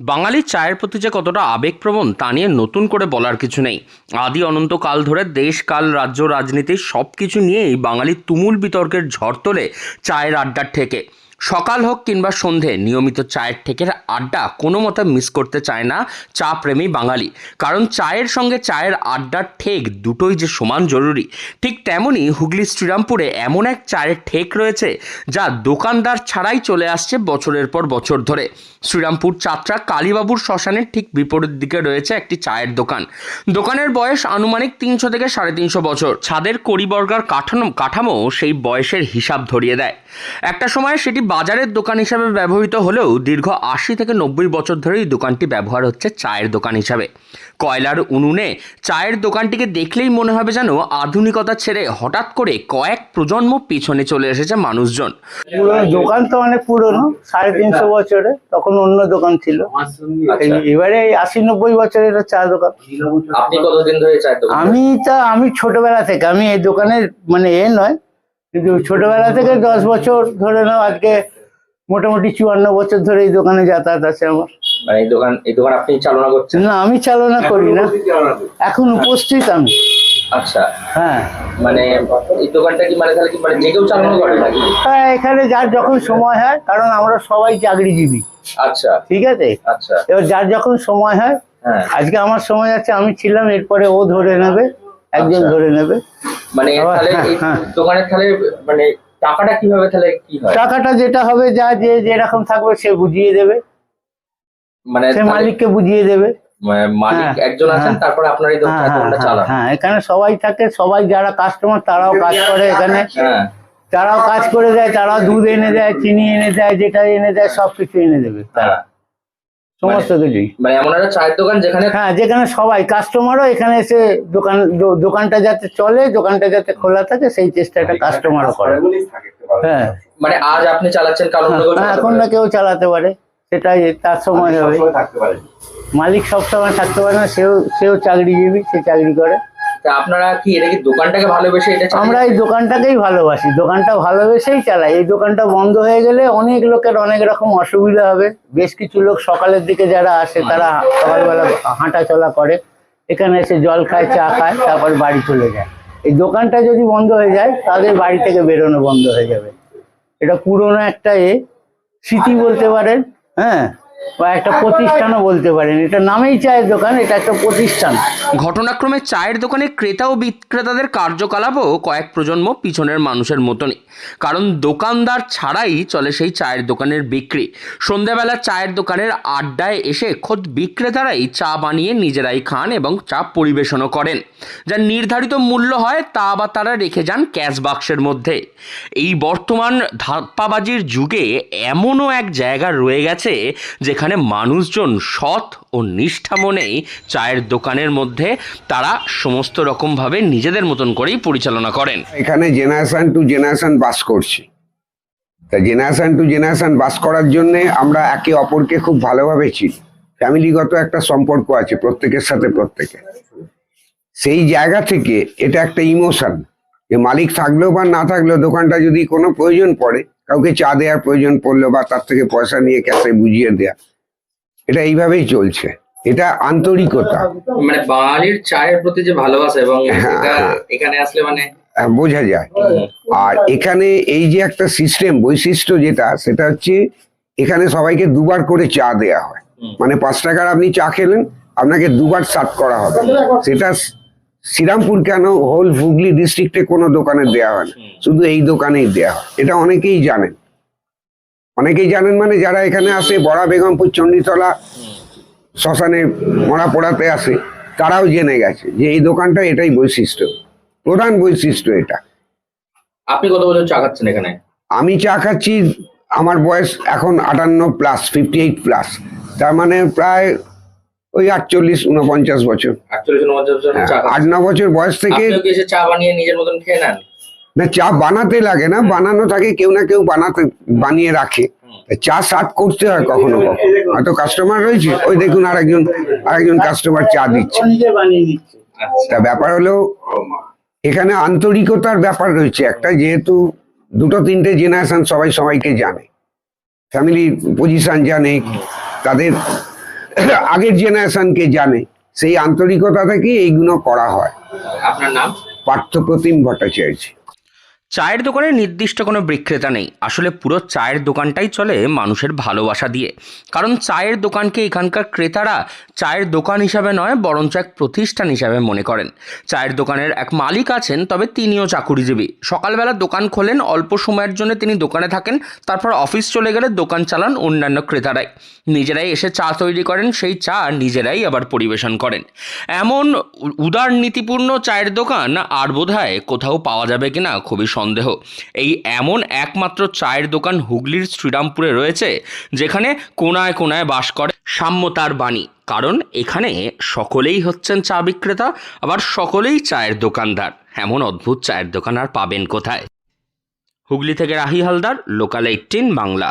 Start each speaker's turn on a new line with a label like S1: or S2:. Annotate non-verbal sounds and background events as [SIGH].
S1: বাঙালির চায়ের প্রতি যে কতটা আবেগপ্রবণ, তা নিয়ে নতুন করে বলার কিছু নেই। আদি অনন্তকাল ধরে দেশ, কাল, রাজ্য, রাজনীতি সব কিছু নিয়েই বাঙালি তুমুল বিতর্কের ঝড় তোলে চায়ের আড্ডার থেকে সকাল হোক কিংবা সন্ধে, নিয়মিত চায়ের ঠেকের আড্ডা কোনো মতে মিস করতে চায় না চা প্রেমী বাঙালি। কারণ চায়ের সঙ্গে চায়ের আড্ডার ঠেক দুটোই যে সমান জরুরি। ঠিক তেমনই হুগলি শ্রীরামপুরে এমন এক চায়ের ঠেক রয়েছে যা দোকানদার ছাড়াই চলে আসছে বছরের পর বছর ধরে। শ্রীরামপুর চাত্রা কালীবাবুর শ্মশানের ঠিক বিপরীত দিকে রয়েছে একটি চায়ের দোকান। দোকানের বয়স আনুমানিক তিনশো থেকে সাড়ে তিনশো বছর। ছাদের কড়িবর্গার কাঠানো কাঠামো সেই বয়সের হিসাব ধরিয়ে দেয়। একটা সময় সেটি বাজারের দোকান হিসাবে ব্যবহৃত হলেও দীর্ঘ আশি থেকে নব্বই বছর ধরেই দোকানটি ব্যবহার হচ্ছে চায়ের দোকান হিসাবে। কয়লার উনুনে চায়ের দোকানটিকে দেখলেই মনে হবে যেন আধুনিকতা ছেড়ে হঠাৎ করে কয়েক প্রজন্ম পিছনে চলে এসেছে মানুষজন।
S2: পুরোনো দোকান তো অনেক পুরনো সাড়ে তিনশো বছরে তখন অন্য দোকান ছিল। এবারে এই আশি নব্বই বছরের চা দোকান।
S1: আপনি কতদিন ধরে চায়ের দোকান
S2: আমি তা আমি ছোটবেলা থেকে আমি এই দোকানের মানে এ নয় কিন্তু ছোটবেলা থেকে দশ বছর ধরে নাও আজকে মোটামুটি চুয়ান্ন বছর ধরে এই দোকানে যাতায়াত আছে আমার।
S1: মানে এই দোকান এই দোকান আপনি চালনা করছেন?
S2: না আমি চালনা করি না। এখন উপস্থিত আমি।
S1: আচ্ছা।
S2: হ্যাঁ।
S1: মানে এই দোকানটা কি মানে তাহলে কি মানে যে কেউ চালনা করে নাকি?
S2: হ্যাঁ এখানে যার যখন সময় হয় কারণ আমরা সবাই চাকরিজীবী।
S1: আচ্ছা।
S2: ঠিক আছে?
S1: আচ্ছা।
S2: এবার যার যখন সময় হয়
S1: হ্যাঁ।
S2: আজকে আমার সময় আছে আমি ছিলাম এরপরে ও ধরে নেবে। একজন
S1: আচ্ছা।
S2: ধরে নেবে।
S1: মানে তাহলে
S2: হ্যাঁ, হ্যাঁ।
S1: দোকানের তাহলে মানে টাকাটা কীভাবে তাহলে কি হয়?
S2: টাকাটা যেটা হবে যা যে যেরকম থাকবে সে বুঝিয়ে দেবে।
S1: মানে
S2: সে মালিককে বুঝিয়ে দেবে।
S1: মালিক
S2: হ্যাঁ,
S1: একজন আছেন। তারপরে আপনার এই
S2: হ্যাঁ
S1: দোকানটা চালান।
S2: এখানে সবাই থাকে সবাই যারা কাস্টমার তারাও কাজ করে এখানে। তারাও কাজ করে দেয় তারাও দুধ এনে দেয় চিনি এনে দেয় যেটা এনে দেয় সবকিছু এনে দেবে। তারা সমস্ত কিছুই।
S1: মানে এমন একটা চায়ের দোকান যেখানে
S2: হ্যাঁ যেখানে সবাই কাস্টমারও এখানে এসে দোকান দো- দোকানটা যাতে চলে দোকানটা যাতে খোলা থাকে সেই চেষ্টাটা কাস্টমারও করে। হ্যাঁ।
S1: মানে আজ আপনি চালাচ্ছেন কাল
S2: হ্যাঁ, এখন না কেউ চালাতে পারে। সেটাই তার সময় হবে। মালিক সবসময় থাকতে পারে না সেও সেও চাকরিজীবী সে চাকরি করে।
S1: তা আপনারা কি এটা কি দোকানটাকে ভালোবেসে এটা
S2: আমরা এই দোকানটাকেই ভালোবাসি। দোকানটা ভালোবেসেই চালাই। এই দোকানটা বন্ধ হয়ে গেলে অনেক লোকের অনেক রকম অসুবিধা হবে। বেশ কিছু লোক সকালের দিকে যারা আসে তারা সকালবেলা হাঁটা চলা করে। এখানে এসে জল খায় চা খায় তারপর বাড়ি চলে যায়। এই দোকানটা যদি বন্ধ হয়ে যায় তাদের বাড়ি থেকে বেরোনো বন্ধ হয়ে যাবে। এটা পুরোনো একটা এ স্মৃতি বলতে পারেন হ্যাঁ? বা একটা প্রতিষ্ঠানও বলতে পারেন। এটা নামেই চায়ের দোকান, এটা একটা প্রতিষ্ঠান।
S1: ঘটনাক্রমে চায়ের দোকানে ক্রেতা ও বিক্রেতাদের কার্যকলাপও কয়েক প্রজন্ম পিছনের মানুষের মতনই। কারণ দোকানদার ছাড়াই চলে সেই চায়ের দোকানের বিক্রি। সন্ধ্যাবেলা চায়ের দোকানের আড্ডায় এসে খোদ বিক্রেতারাই চা বানিয়ে নিজেরাই খান এবং চা পরিবেশনও করেন। যা নির্ধারিত মূল্য হয় তা আবার তারা রেখে যান ক্যাশ বাক্সের মধ্যে। এই বর্তমান ধাপ্পাবাজির যুগে এমনও এক জায়গা রয়ে গেছে যেখানে মানুষজন সৎ ও নিষ্ঠা মনেই চায়ের দোকানের মধ্যে তারা সমস্ত রকমভাবে নিজেদের মতন করেই পরিচালনা করেন।
S3: এখানে জেনারেশন টু জেনারেশন বাস করছি। তা জেনারেশন টু জেনারেশন বাস করার জন্য আমরা একে অপরকে খুব ভালোভাবে চিনি। ফ্যামিলিগত একটা সম্পর্ক আছে প্রত্যেকের সাথে প্রত্যেকে। সেই জায়গা থেকে এটা একটা ইমোশন যে মালিক থাকলেও বা না থাকলেও দোকানটা যদি কোনো প্রয়োজন পড়ে কাউকে চা দেওয়ার প্রয়োজন পড়ল বা তার থেকে পয়সা নিয়ে ক্যাশে বুঝিয়ে দেয়া। এটা এইভাবেই চলছে। এটা আন্তরিকতা।
S1: মানে বাঙালির চায়ের প্রতি যে ভালোবাসা এবং এখানে আসলে মানে
S3: বোঝা যায়। আর এখানে এই যে একটা সিস্টেম বৈশিষ্ট্য যেটা সেটা হচ্ছে এখানে সবাইকে দুবার করে চা দেয়া হয়। মানে পাঁচ টাকার আপনি চা খেলেন আপনাকে দুবার সার্ভ করা হবে। সেটা শ্রীরামপুর কেন হোল হুগলি ডিস্ট্রিক্টে কোনো দোকানে দেয়া হয় না? শুধু এই দোকানেই দেয়া হয়। এটা অনেকেই জানেন। অনেকেই জানেন মানে যারা এখানে আসে বড়া বেগমপুর চণ্ডীতলা শ্মশানে মরা পোড়াতে আসে তারাও জেনে গেছে যে এই দোকানটা এটাই বৈশিষ্ট্য। প্রধান বৈশিষ্ট্য এটা।
S1: আপনি কত বছর চা খাচ্ছেন এখানে?
S3: আমি চা খাচ্ছি আমার বয়স এখন আটান্ন প্লাস ফিফটি এইট প্লাস তার মানে প্রায় ওই আটচল্লিশ উনপঞ্চাশ বছর। হ্যাঁ, আট ন বছর বয়স থেকে
S1: চা বানিয়ে নিজের মতন খেয়ে নেন?
S3: না চা বানাতে লাগে না বানানো থাকে কেউ না কেউ বানাতে বানিয়ে রাখে। চা সার্ভ করতে হয় কখনো কখনো। হয়তো কাস্টমার রয়েছে ওই দেখুন আরেকজন আরেকজন কাস্টমার চা দিচ্ছে।
S2: দিচ্ছে
S3: তা ব্যাপার হলো এখানে আন্তরিকতার ব্যাপার রয়েছে একটা যেহেতু দুটো তিনটে জেনারেশন সবাই সবাইকে জানে। ফ্যামিলি পজিশন জানে তাদের [COUGHS] আগের জেনারেশনকে জানে সেই আন্তরিকতা থেকে এইগুলো করা হয়?
S1: আপনার নাম?
S3: পার্থপ্রতিম ভট্টাচার্য।
S1: চায়ের দোকানে নির্দিষ্ট কোনো বিক্রেতা নেই। আসলে পুরো চায়ের দোকানটাই চলে মানুষের ভালোবাসা দিয়ে। কারণ চায়ের দোকানকে এখানকার ক্রেতারা চায়ের দোকান হিসাবে নয়, বরঞ্চ এক প্রতিষ্ঠান হিসাবে মনে করেন। চায়ের দোকানের এক মালিক আছেন, তবে তিনিও চাকুরিজীবী। সকালবেলা দোকান খোলেন, অল্প সময়ের জন্য তিনি দোকানে থাকেন, তারপর অফিস চলে গেলে দোকান চালান অন্যান্য ক্রেতারাই। নিজেরাই এসে চা তৈরি করেন, সেই চা নিজেরাই আবার পরিবেশন করেন। এমন উ- উদার নীতিপূর্ণ চায়ের দোকান আর বোধহয় কোথাও পাওয়া যাবে কিনা খুবই সন্দেহ। এই এমন একমাত্র চায়ের দোকান হুগলির শ্রীরামপুরে রয়েছে, যেখানে কোনায় কোনায় বাস করে সাম্যতার বাণী। কারণ এখানে সকলেই হচ্ছেন চা বিক্রেতা, আবার সকলেই চায়ের দোকানদার। এমন অদ্ভুত চায়ের দোকান আর পাবেন কোথায়? হুগলি থেকে রাহি হালদার লোকাল এইটিন বাংলা।